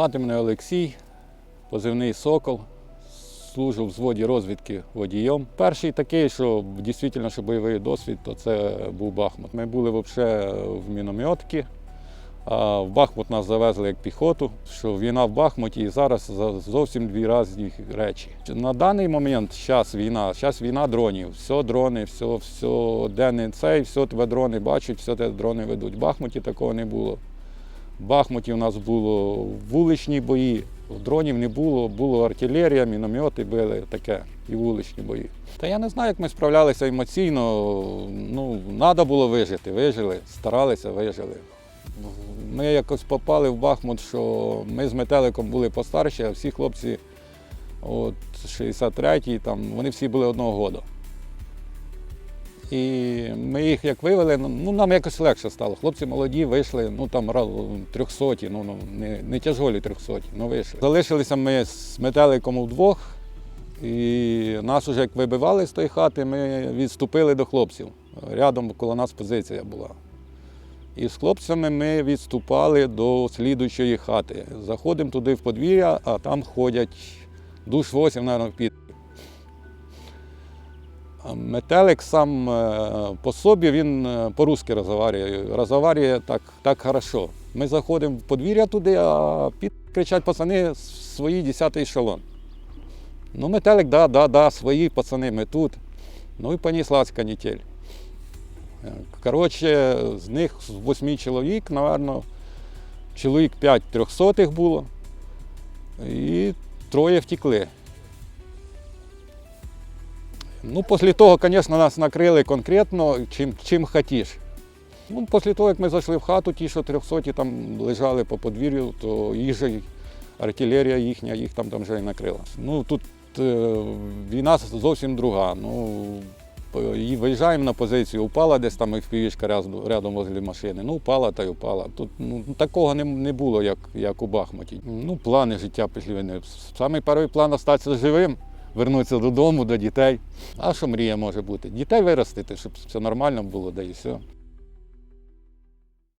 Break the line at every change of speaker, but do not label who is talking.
Звати мене Олексій, позивний Сокол. Служу в взводі розвідки водієм. Перший такий, що дійсно що бойовий досвід, то це був Бахмут. Ми були взагалі в мінометці, а в Бахмут нас завезли як піхоту, що війна в Бахмуті і зараз зовсім дві різні речі. На даний момент зараз війна, зараз війна дронів. Все дрони, все, все, де цей, все тебе дрони бачать, все тебе дрони ведуть. В Бахмуті такого не було. В Бахмуті у нас було вуличні бої, дронів не було, було артилерія, міномети били, таке, і вуличні бої. Та я не знаю, як ми справлялися емоційно. Ну, треба було вижити, вижили, старалися, вижили. Ми якось попали в Бахмут, що ми з метеликом були постарші, а всі хлопці, от 63-й, там, вони всі були одного года. І ми їх як вивели, ну нам якось легше стало. Хлопці молоді вийшли, ну там трьохсоті, ну, ну не, не тяжолі трьохсоті, ну вийшли. Залишилися ми з метеликом вдвох, і нас уже як вибивали з тої хати, ми відступили до хлопців. Рядом коло нас позиція була. І з хлопцями ми відступали до слідуючої хати. Заходимо туди в подвір'я, а там ходять душ 8, мабуть, під. Метелик сам е, по собі він е, по-русски розговорює. Розговорює так, так хорошо. Ми заходимо в подвір'я туди, а під кричать пацани свої 10 ешелон. Ну, метелик, да, да, да, свої пацани, ми тут. Ну і понеслась канітель. Коротше, з них з восьми чоловік, напевно, чоловік 5 трьохсотих було, і троє втекли. Ну, після того, звісно, нас накрили конкретно, чим, чим хотіш. Ну, після того, як ми зайшли в хату, ті, що трьохсоті там лежали по подвір'ю, то їжа, артилерія їхня, їх там, там вже і накрила. Ну, тут е, війна зовсім друга. Ну, і виїжджаємо на позицію, упала десь там FPV-шка рядом, возле машини. Ну, упала та й упала. Тут ну, такого не, не було, як, як у Бахмуті. Ну, плани життя після війни. Самий перший план остатися живим, вернутися додому, до дітей. А що мрія може бути? Дітей виростити, щоб все нормально було, да і все.